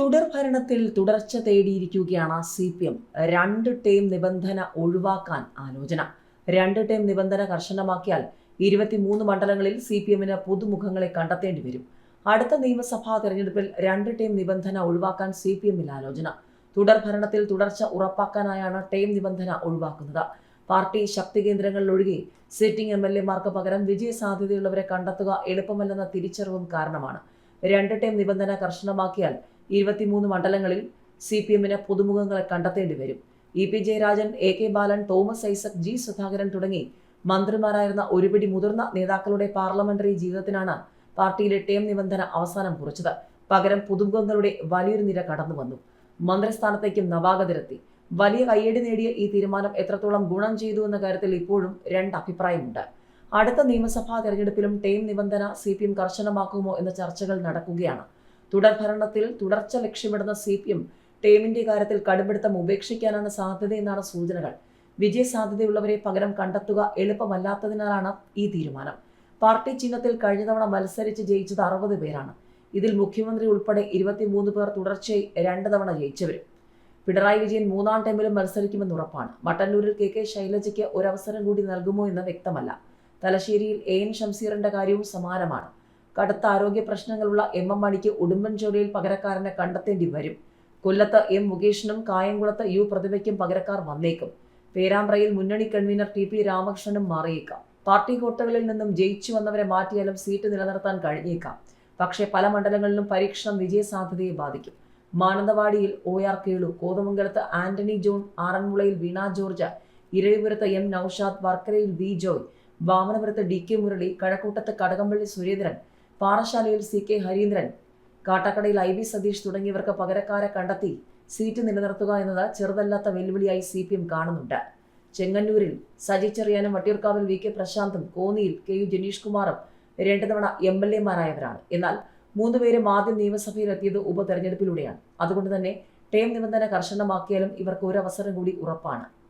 തുടർ ഭരണത്തിൽ തുടർച്ച തേടിയിരിക്കുകയാണ് സി പി എം രണ്ട് ടേം നിബന്ധന ഒഴിവാക്കാൻ ആലോചന. രണ്ട് ടേം നിബന്ധന കർശനമാക്കിയാൽ ഇരുപത്തിമൂന്ന് മണ്ഡലങ്ങളിൽ സി പി എമ്മിന് പുതുമുഖങ്ങളെ കണ്ടെത്തേണ്ടി വരും. അടുത്ത നിയമസഭാ തെരഞ്ഞെടുപ്പിൽ രണ്ട് ടേം നിബന്ധന ഒഴിവാക്കാൻ സി പി എമ്മിൽ ആലോചന. തുടർ ഭരണത്തിൽ തുടർച്ച ഉറപ്പാക്കാനായാണ് ടേം നിബന്ധന ഒഴിവാക്കുന്നത്. പാർട്ടി ശക്തി കേന്ദ്രങ്ങളിലൊഴികെ സിറ്റിംഗ് എം എൽ എമാർക്ക് പകരം വിജയ സാധ്യതയുള്ളവരെ കണ്ടെത്തുക എളുപ്പമല്ലെന്ന തിരിച്ചറിവും കാരണമാണ്. രണ്ട് ടേം നിബന്ധന കർശനമാക്കിയാൽ ഇരുപത്തിമൂന്ന് മണ്ഡലങ്ങളിൽ സി പി എമ്മിന് പുതുമുഖങ്ങളെ കണ്ടെത്തേണ്ടി വരും. E P Jayarajan A K Balan Thomas Isaac G Sudhakaran തുടങ്ങി മന്ത്രിമാരായിരുന്ന ഒരുപിടി മുതിർന്ന നേതാക്കളുടെ പാർലമെന്ററി ജീവിതത്തിനാണ് പാർട്ടിയിലെ ടേം നിബന്ധന അവസാനം കുറിച്ചത്. പകരം പുതുമുഖങ്ങളുടെ വലിയൊരു നിര കടന്നു വന്നു. മന്ത്രിസ്ഥാനത്തേക്കും നവാഗതരെത്തി. വലിയ കയ്യടി നേടിയ ഈ തീരുമാനം എത്രത്തോളം ഗുണം ചെയ്തു എന്ന കാര്യത്തിൽ ഇപ്പോഴും രണ്ട് അഭിപ്രായമുണ്ട്. അടുത്ത നിയമസഭാ തെരഞ്ഞെടുപ്പിലും ടേം നിബന്ധന സി പി എം കർശനമാക്കുമോ എന്ന ചർച്ചകൾ നടക്കുകയാണ്. തുടർ ഭരണത്തിൽ തുടർച്ച ലക്ഷ്യമിടുന്ന സി പി എം ടേമിന്റെ കാര്യത്തിൽ കടുപിടുത്തം ഉപേക്ഷിക്കാനാണ് സാധ്യതയെന്നാണ് സൂചനകൾ. വിജയ സാധ്യതയുള്ളവരെ പകരം കണ്ടെത്തുക എളുപ്പമല്ലാത്തതിനാലാണ് ഈ തീരുമാനം. പാർട്ടി ചിഹ്നത്തിൽ കഴിഞ്ഞ തവണ മത്സരിച്ച് ജയിച്ചത് അറുപത് പേരാണ്. ഇതിൽ മുഖ്യമന്ത്രി ഉൾപ്പെടെ ഇരുപത്തിമൂന്ന് പേർ തുടർച്ചയായി രണ്ട് തവണ ജയിച്ചവരും. പിണറായി വിജയൻ മൂന്നാം ടൈമിലും മത്സരിക്കുമെന്ന് ഉറപ്പാണ്. മട്ടന്നൂരിൽ കെ കെ ശൈലജയ്ക്ക് ഒരവസരം കൂടി നൽകുമോ എന്ന് വ്യക്തമല്ല. തലശ്ശേരിയിൽ എ എൻ ഷംസീറിന്റെ കാര്യവും സമാനമാണ്. കടുത്ത ആരോഗ്യ പ്രശ്നങ്ങളുള്ള എം എം മണിക്ക് ഉടുമ്പൻചോലയിൽ പകരക്കാരനെ കണ്ടെത്തേണ്ടി വരും. കൊല്ലത്ത് എം മുകേഷിനും കായംകുളത്ത് യു പ്രതിഭയ്ക്കും പകരക്കാർ വന്നേക്കും. പേരാമ്പ്രയിൽ മുന്നണി കൺവീനർ ടി പി രാമകൃഷ്ണനും മാറിയേക്കാം. പാർട്ടി കോട്ടകളിൽ നിന്നും ജയിച്ചു വന്നവരെ മാറ്റിയാലും സീറ്റ് നിലനിർത്താൻ കഴിഞ്ഞേക്കാം. പക്ഷേ പല മണ്ഡലങ്ങളിലും പരീക്ഷണം വിജയസാധ്യതയെ ബാധിക്കും. മാനന്തവാടിയിൽ ഒ ആർ കേളു കോതമംഗലത്ത് ആന്റണി ജോൺ ആറന്മുളയിൽ വീണ ജോർജ് ഇരവിപുരത്ത് എം നൌഷാദ് വർക്കരയിൽ വി ജോയ് വാമനപുരത്ത് ഡി കെ മുരളി കഴക്കൂട്ടത്ത് കടകംപള്ളി സുരേന്ദ്രൻ പാറശാലയിൽ സി കെ ഹരീന്ദ്രൻ കാട്ടാക്കടയിൽ ഐ വി സതീഷ് തുടങ്ങിയവർക്ക് പകരക്കാരെ കണ്ടെത്തി സീറ്റ് നിലനിർത്തുക എന്നത് ചെറുതല്ലാത്ത വെല്ലുവിളിയായി സി പി എം കാണുന്നുണ്ട്. ചെങ്ങന്നൂരിൽ സജി ചെറിയാനും വട്ടിയൂർക്കാവിൽ വി കെ പ്രശാന്തും കോന്നിയിൽ കെ യു ജനീഷ് കുമാറും രണ്ടു തവണ എം എൽ എമാരായവരാണ്. എന്നാൽ മൂന്നുപേരും ആദ്യം നിയമസഭയിൽ എത്തിയത് ഉപതെരഞ്ഞെടുപ്പിലൂടെയാണ്. അതുകൊണ്ട് തന്നെ ടേം നിബന്ധന കർശനമാക്കിയാലും ഇവർക്ക് ഒരു അവസരം കൂടി ഉറപ്പാണ്.